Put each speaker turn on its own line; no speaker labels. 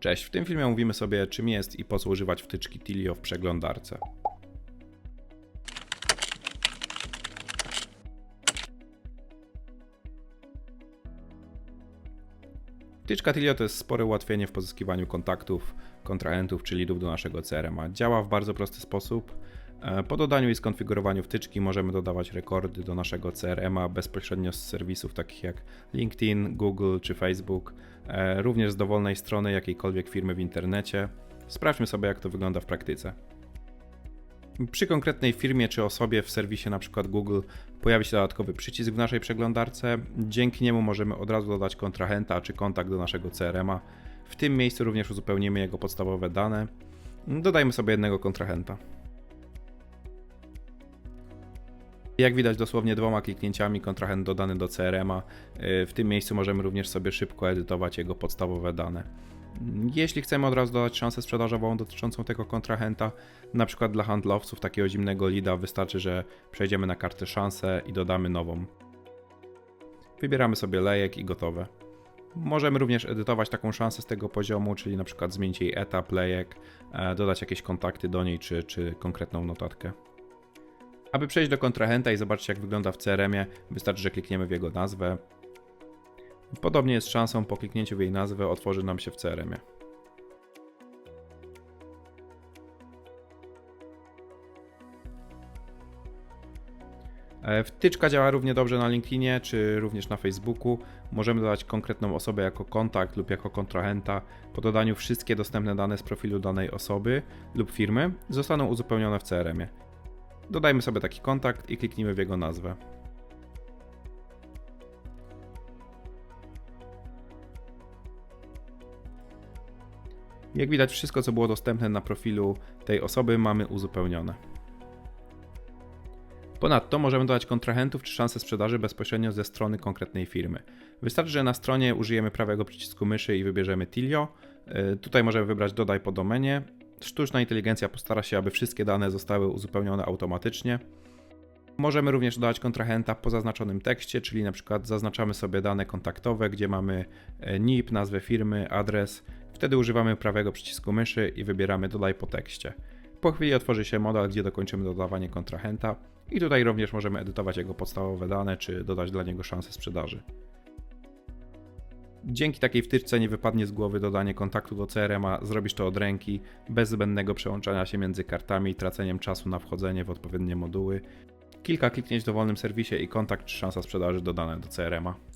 Cześć, w tym filmie mówimy sobie czym jest i po co używać wtyczki Tilio w przeglądarce. Wtyczka Tilio to jest spore ułatwienie w pozyskiwaniu kontaktów, kontrahentów czy lidów do naszego CRM-a. Działa w bardzo prosty sposób. E, Po dodaniu i skonfigurowaniu wtyczki możemy dodawać rekordy do naszego CRM-a bezpośrednio z serwisów takich jak LinkedIn, Google czy Facebook, e, również z dowolnej strony jakiejkolwiek firmy w internecie. Sprawdźmy sobie, jak to wygląda w praktyce. Przy konkretnej firmie czy osobie w serwisie np. Google pojawi się dodatkowy przycisk w naszej przeglądarce. Dzięki niemu możemy od razu dodać kontrahenta czy kontakt do naszego CRM-a. W tym miejscu również uzupełnimy jego podstawowe dane. Dodajmy sobie jednego kontrahenta. Jak widać, dosłownie dwoma kliknięciami kontrahent dodany do CRM-a. Yy, W tym miejscu możemy również sobie szybko edytować jego podstawowe dane. Jeśli chcemy od razu dodać szansę sprzedażową dotyczącą tego kontrahenta, na przykład dla handlowców takiego zimnego lida wystarczy, że przejdziemy na kartę szansę i dodamy nową. Wybieramy sobie lejek i gotowe. Możemy również edytować taką szansę z tego poziomu, czyli na przykład zmienić jej etap, lejek, e, dodać jakieś kontakty do niej czy, czy konkretną notatkę. Aby przejść do kontrahenta i zobaczyć jak wygląda w CRM-ie, wystarczy, że klikniemy w jego nazwę. Podobnie jest szansą po kliknięciu w jej nazwę otworzy nam się w CRM-ie. E, Wtyczka działa równie dobrze na LinkedInie czy również na Facebooku. Możemy dodać konkretną osobę jako kontakt lub jako kontrahenta. Po dodaniu wszystkie dostępne dane z profilu danej osoby lub firmy zostaną uzupełnione w CRM-ie. Dodajmy sobie taki kontakt i kliknijmy w jego nazwę. Jak widać, wszystko co było dostępne na profilu tej osoby mamy uzupełnione. Ponadto możemy dodać kontrahentów czy szanse sprzedaży bezpośrednio ze strony konkretnej firmy. Wystarczy, że na stronie użyjemy prawego przycisku myszy i wybierzemy Tilio. Y, Tutaj możemy wybrać dodaj po domenie. Sztuczna inteligencja postara się, aby wszystkie dane zostały uzupełnione automatycznie. Możemy również dodać kontrahenta po zaznaczonym tekście, czyli na przykład zaznaczamy sobie dane kontaktowe, gdzie mamy e, NIP, nazwę firmy, adres. Wtedy używamy prawego przycisku myszy i wybieramy dodaj po tekście. Po chwili otworzy się model, gdzie dokończymy dodawanie kontrahenta i tutaj również możemy edytować jego podstawowe dane, czy dodać dla niego szansę sprzedaży. Dzięki takiej wtyczce nie wypadnie z głowy dodanie kontaktu do CRM-a, zrobisz to od ręki, bez zbędnego przełączania się między kartami i traceniem czasu na wchodzenie w odpowiednie moduły. Kilka kliknięć w dowolnym serwisie i kontakt czy szansa sprzedaży dodane do CRM-a.